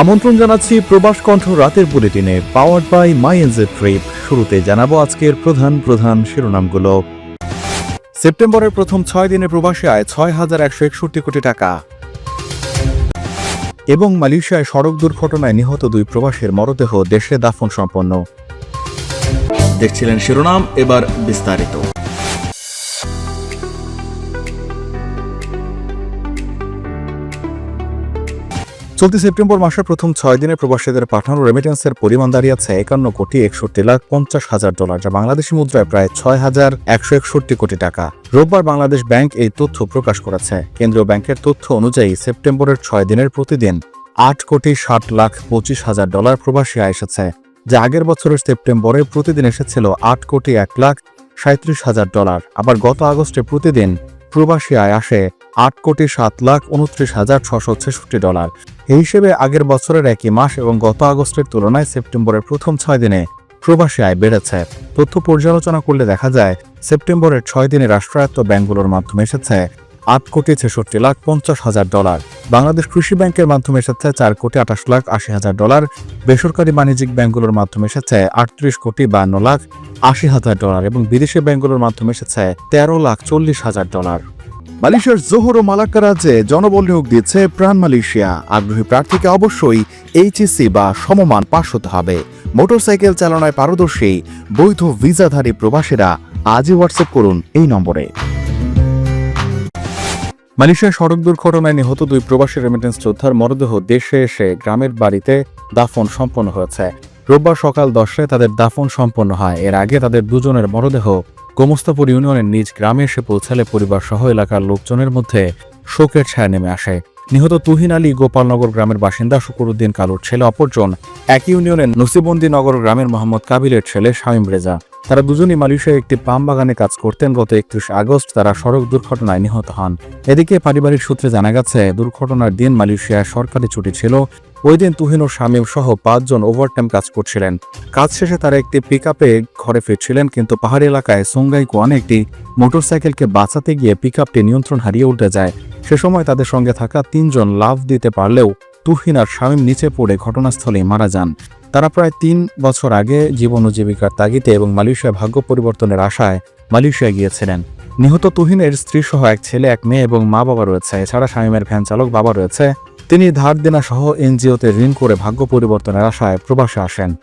আমন্ত্রণ জানাচ্ছি প্রবাস কণ্ঠ রাতের বুলেটিনে powered by my NJ trip শুরুতে জানাব আজকের প্রধান প্রধান শিরোনামগুলো। সেপ্টেম্বরের প্রথম ছয় দিনে প্রবাসী আয় ছয় হাজার একশো একষট্টি কোটি টাকা। এবং মালয়েশিয়ায় সড়ক দুর্ঘটনায় নিহত দুই প্রবাসীর মরদেহ দেশে দাফন সম্পন্ন। দেখছিলেন শিরোনাম, এবার বিস্তারিত। চলতি সেপ্টেম্বর মাসের প্রথম ছয় দিনে প্রবাসীদের পাঠানো রেমিটেন্সের পরিমাণ দাঁড়িয়েছে একান্ন কোটি একষট্টি লাখ পঞ্চাশ হাজার ডলার যা বাংলাদেশি মুদ্রায় প্রায় ছয় হাজার একশো একষট্টি কোটি টাকা। রোববার বাংলাদেশ ব্যাংক এই তথ্য প্রকাশ করেছে। কেন্দ্রীয় ব্যাংকের তথ্য অনুযায়ী, সেপ্টেম্বরের ছয় দিনের প্রতিদিন আট কোটি ষাট লাখ পঁচিশ হাজার ডলার প্রবাসী আয় এসেছে, যা আগের বছরের সেপ্টেম্বরে প্রতিদিন এসেছিল আট কোটি এক লাখ সাঁত্রিশ হাজার ডলার আবার গত আগস্টে প্রতিদিন প্রবাসী আয় আসে আট কোটি সাত লাখ উনত্রিশ হাজার ছশো ছেষট্টি ডলার এই হিসেবে আগের বছরের একই মাস এবং গত আগস্টের তুলনায় সেপ্টেম্বরের প্রথম ছয় দিনে প্রবাসী আয় বেড়েছে। তথ্য পর্যালোচনা করলে দেখা যায়, সেপ্টেম্বরের ছয় দিনে রাষ্ট্রায়ত্ত ব্যাংকগুলোর মাধ্যমে এসেছে আট কোটি ছেষট্টি লাখ পঞ্চাশ হাজার ডলার। বাংলাদেশ কৃষি ব্যাংকের মাধ্যমে এসেছে চার কোটি আঠাশ লাখ আশি হাজার ডলার। বেসরকারি বাণিজ্যিক ব্যাংকগুলোর মাধ্যমে এসেছে আটত্রিশ কোটি বান্ন লাখ আশি হাজার ডলার এবং বিদেশি ব্যাংকগুলোর মাধ্যমে এসেছে তেরো লাখ চল্লিশ হাজার ডলার। মালয়েশিয়ার জোহর ও মালাক্কা রাজ্যে জনবল নিয়োগ দিচ্ছে প্রাণ মালয়েশিয়া। আগ্রহী প্রার্থীকে অবশ্যই এইচএসসি বা সমমান পাশ হতে হবে। মোটরসাইকেল চালনায় পারদর্শী, বৈধ ভিসাধারী প্রবাসীরা আজই হোয়াটসঅ্যাপ করুন এই নম্বরে। মালয়েশিয়ার সড়ক দুর্ঘটনায় নিহত দুই প্রবাসী রেমিটেন্স যোদ্ধার মরদেহ দেশে এসে গ্রামের বাড়িতে দাফন সম্পন্ন হয়েছে। রোববার সকাল দশটায় তাদের দাফন সম্পন্ন হয়। এর আগে তাদের দুজনের মরদেহ গোমস্তাপুর ইউনিয়নের নিজ গ্রামে এসে পৌঁছালে পরিবার সহ এলাকার লোকজনের মধ্যে শোকের ছায়া নেমে আসে। নিহত তুহিন আলী গোপালনগর গ্রামের বাসিন্দা শুকুরুদ্দিন কালুর ছেলে অপরজন একই ইউনিয়নের নসিবন্দি নগর গ্রামের মোহাম্মদ কাবিলের ছেলে শামীম রেজা। তারা দুজনই মালয়েশিয়ায় একটি পাম বাগানে কাজ করতেন। গত একত্রিশ আগস্ট তারা সড়ক দুর্ঘটনায় নিহত হন। এদিকে পারিবারিক সূত্রে জানা গেছে, দুর্ঘটনার দিন মালয়েশিয়ায় সরকারি ছুটি ছিল ওই দিন তুহিন ও শামীম সহ পাঁচজন ওভারটাইম কাজ করছিলেন। কাজ শেষে তারা একটি পিকআপে ঘরে ফিরছিলেন, কিন্তু পাহাড়ি এলাকায় সোঙ্গাই কোয়ানে একটি মোটরসাইকেলকে বাঁচাতে গিয়ে পিকআপটি নিয়ন্ত্রণ হারিয়ে উঠে যায়। সে সময় তাদের সঙ্গে থাকা তিনজন লাভ দিতে পারলেও তুহিন আর শামীম নিচে পড়ে ঘটনাস্থলেই মারা যান। তারা প্রায় তিন বছর আগে জীবন ও জীবিকার তাগিদে এবং মালয়েশিয়া ভাগ্য পরিবর্তনের আশায় মালয়েশিয়া গিয়েছিলেন। নিহত তুহিনের স্ত্রী সহ এক ছেলে, এক মেয়ে এবং মা বাবা রয়েছে। এছাড়া শামীমের ভ্যান চালক বাবা রয়েছে। তিনি ধার দেনা সহ এনজিওতে ঋণ করে ভাগ্য পরিবর্তনের আশায় প্রবাসে আসেন।